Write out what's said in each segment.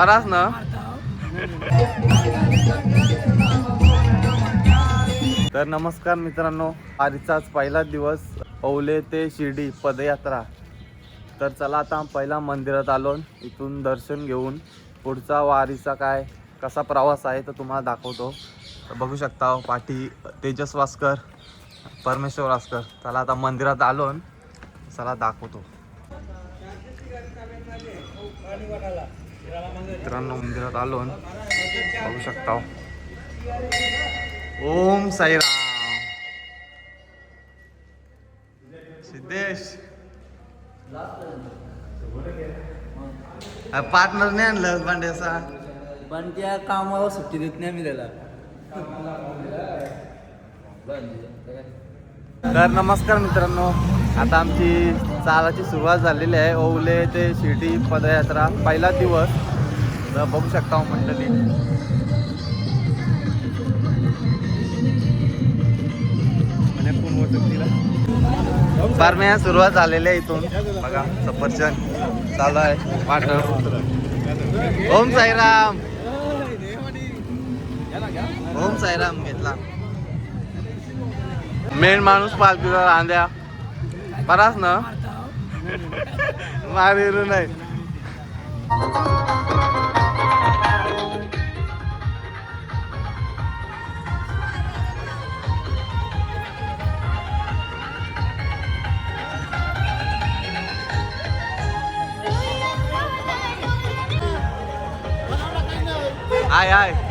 बराच ना तर नमस्कार मित्रांनो आजचाच पहिला दिवस औले ते शिर्डी पदयात्रा. तर चला आता पहिला मंदिरात आलो इथून दर्शन घेऊन पुढचा वारीचा काय कसा प्रवास आहे तो तुम्हाला दाखवतो. तर बघू शकता पाठी तेजस वास्कर परमेश्वर वास्कर. चला आता मंदिरात आलो चला दाखवतो. मित्रांनो मंदिरात आलो पाहू शकता. ओम साईराम. सिद्धेश. पार्टनर नाही आणलं भांड्याचा. पण त्या कामावर सुट्टी देत नाही मी त्याला. तर नमस्कार मित्रांनो आता आमची चालाची सुरुवात झालेली आहे. ओवले ते शिर्डी पदयात्रा पहिला दिवस. तर बघू शकता हो मंडळी. बारम्या सुरुवात झालेली आहे इथून. बघा सफरचंद चालू आहे. वाटप ओम साईराम. ओम साईराम घेतला. मेन माणूस पालखीचा रांद्या बराच ना? मारेरू नाही. आय आय.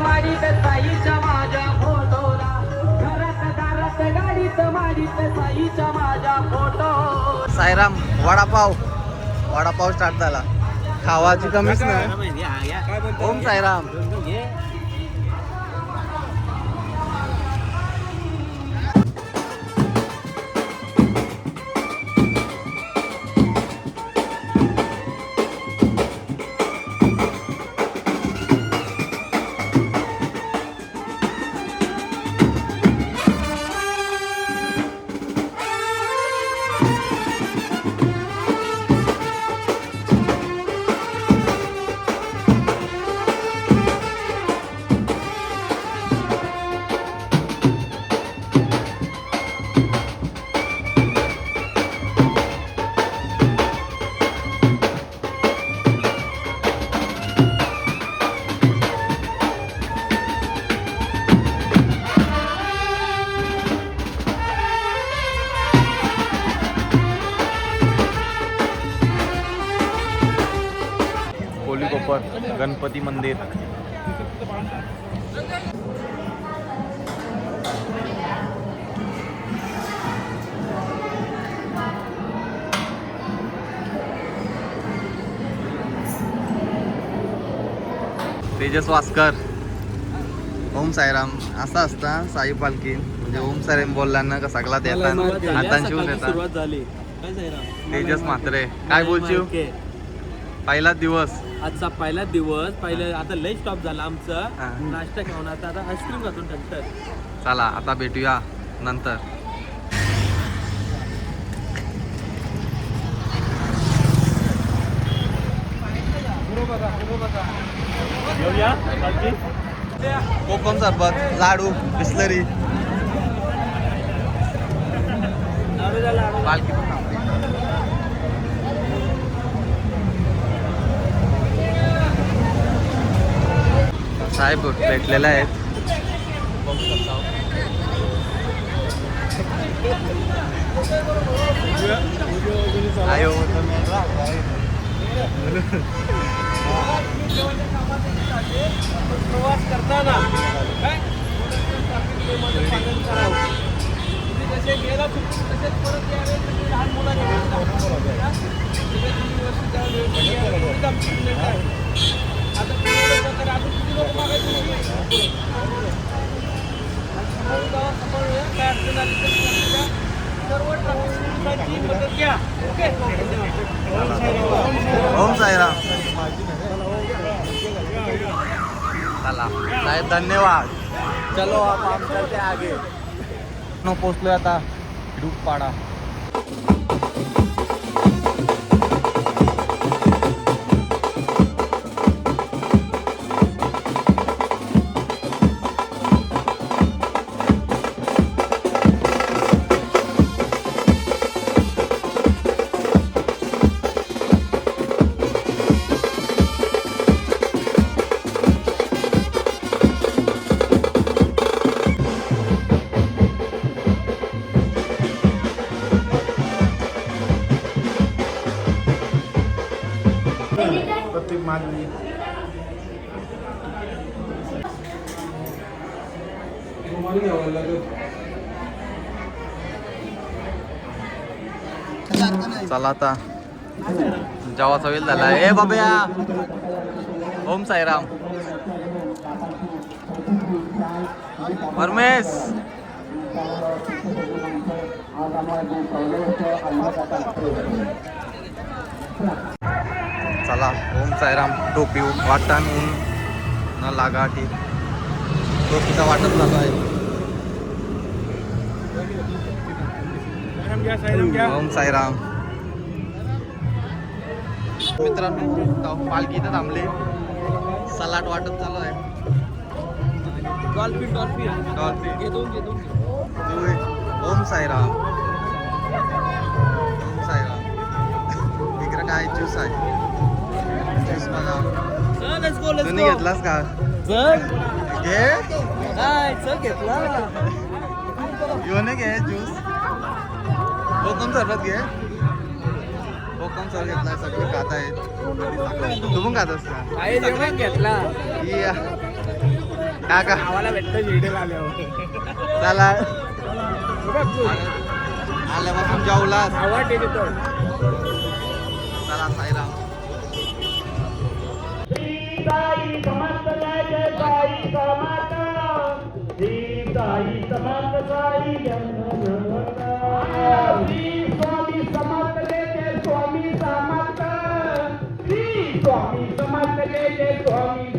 गाडीत माडीत साईच्या माझ्या फोटोला. घरात दारात गाडीत माडीत साईच्या माझ्या फोटो. साईराम वडापाव. वडापाव स्टार्ट झाला. खावाची कमीच नाही. ओम साईराम. मंदिर तेजस वास्कर। ओम साईराम असं असता साई पालखी. म्हणजे ओम साईराम बोलल्यानं का सगळ्यात येतात हातांची येतात. सुरुवात झाली. काय साईराम? तेजस म्हात्रे. काय बोलशील? ओके. पहिला दिवस. आजचा पहिला दिवस पहिले आता लई स्टॉप झाला आमचा. हा. नाश्ता घेऊन आता आता आईस्क्रीम खातो नंतर. चला आता भेटूया नंतर. कोकम सरबत लाडू बिस्लरी. पण थांबली. साहेब भेटलेला आहे बघू प्रवास करताना काय जसे गेला तसेच परत यावे लहान मुलांना आता ओम साईराम. चला. साहेब धन्यवाद. चलो आप हम चलते आगे. पोचलोय आता पाडा प्रत्येक मागणी चला आता. जेवाचा वेळ झाला. ए बाबया. ओम साईराम. परमेश. चला. ओम साईराम. टोपी वाटण ऊन न लागाटी. टोपीचा वाटत झाला आहे. ओम साईराम. मित्रांनो पालखी इथं थांबली. सलाड वाटत चालू आहे. Dolphin dolphin. Dolphin. Om Sairam. Om Sairam. इकडे काय ज्यूस आहे? तुम्ही. घेतलास का? चल. घे. काय, चल घेतला येऊन घे ज्यूस कोकम सरबत घे. कोकम सर घेतलाय सगळे खात आहेत. तू पण काय जेवण घेतला. काका आम्हाला भेटतं शिर्डीला आल्यावर. चला. आल्यापासून तो. चला साईराम. साई समस्त जय जय साई समर्थ श्री साई समस्त साई श्री स्वामी समर्थ जय जय स्वामी समर्थ श्री स्वामी समर्थ जय जय स्वामी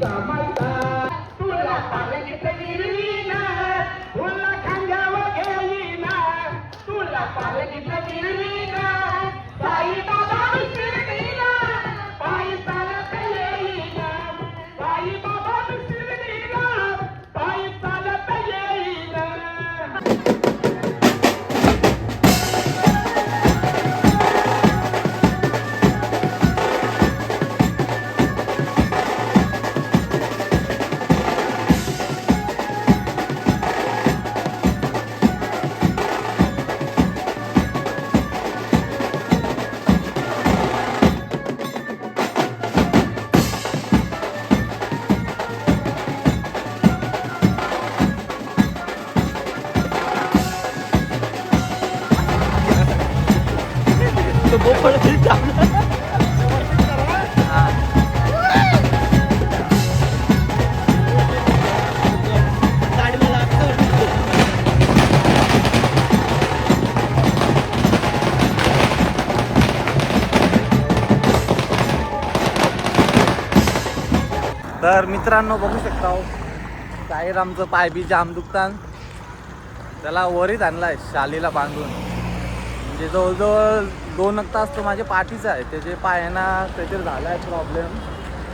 तर मित्रांनो बघू शकता हो. साईरामचं पाय बी जाम दुखतान त्याला वरीत आणलाय शालीला बांधून. म्हणजे जवळजवळ दोन एक तास तो माझ्या पाठीचा आहे. त्याचे पायांना काहीतरी झाला आहे प्रॉब्लेम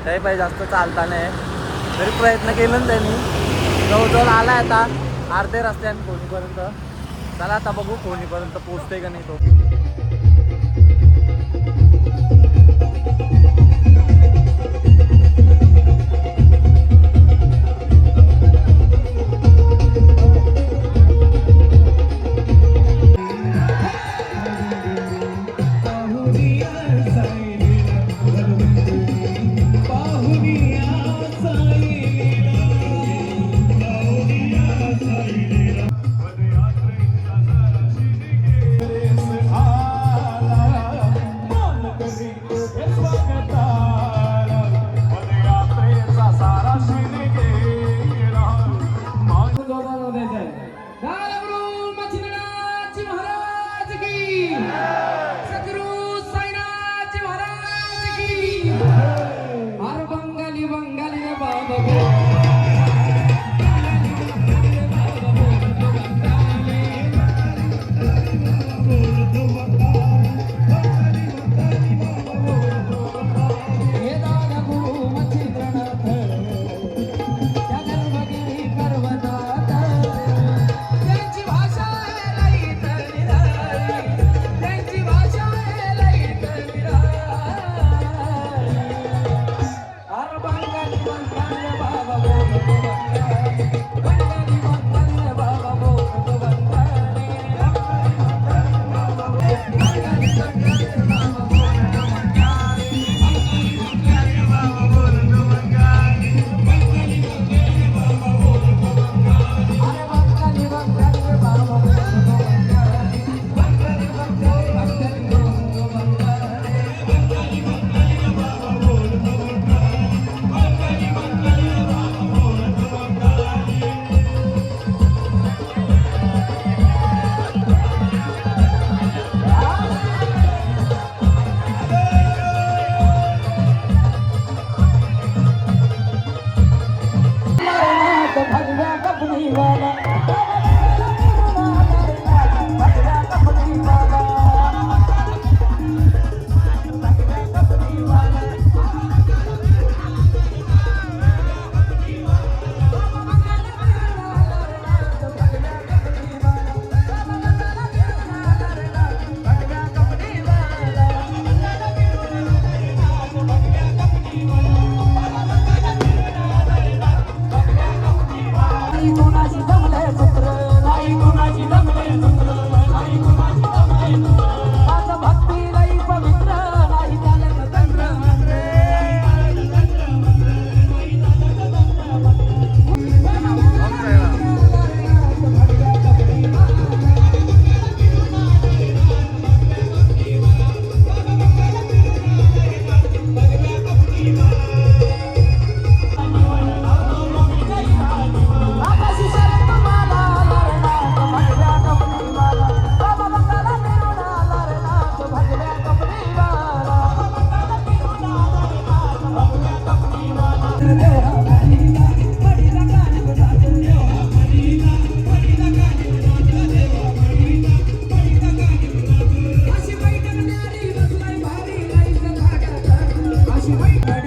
त्याही पाय जास्त चालता नाही तरी प्रयत्न केलं ना त्यांनी. जवळजवळ आला आता अर्धे रस्त्याने कोणीपर्यंत. चला आता बघू कोणीपर्यंत पोचते का नाही तो.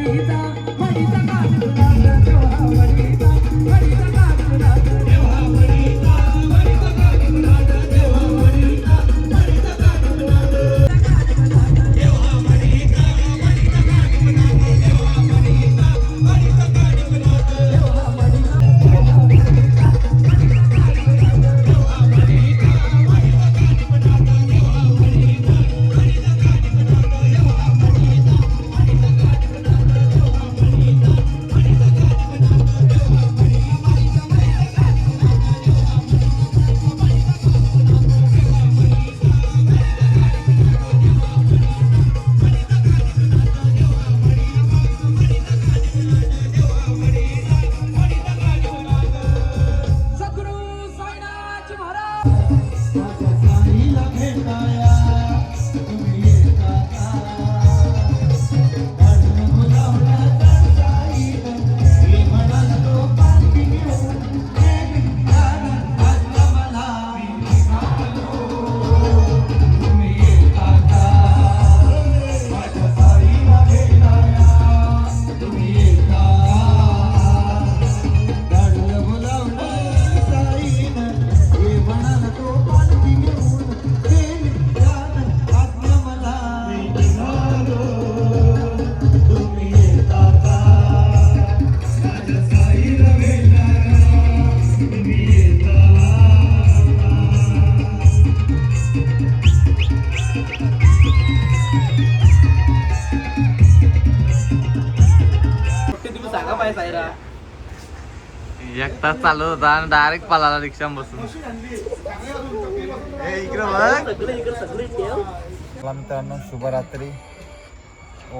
तुम्ही तास चालत होता आणि डायरेक्ट पालाला रिक्षा बसून ए, इकडे बघ. मित्रांनो शुभरात्री.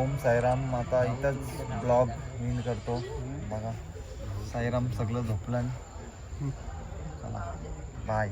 ओम साईराम. आता इथंच ब्लॉग इन करतो. बघा साईराम सगळं झोपलं चला बाय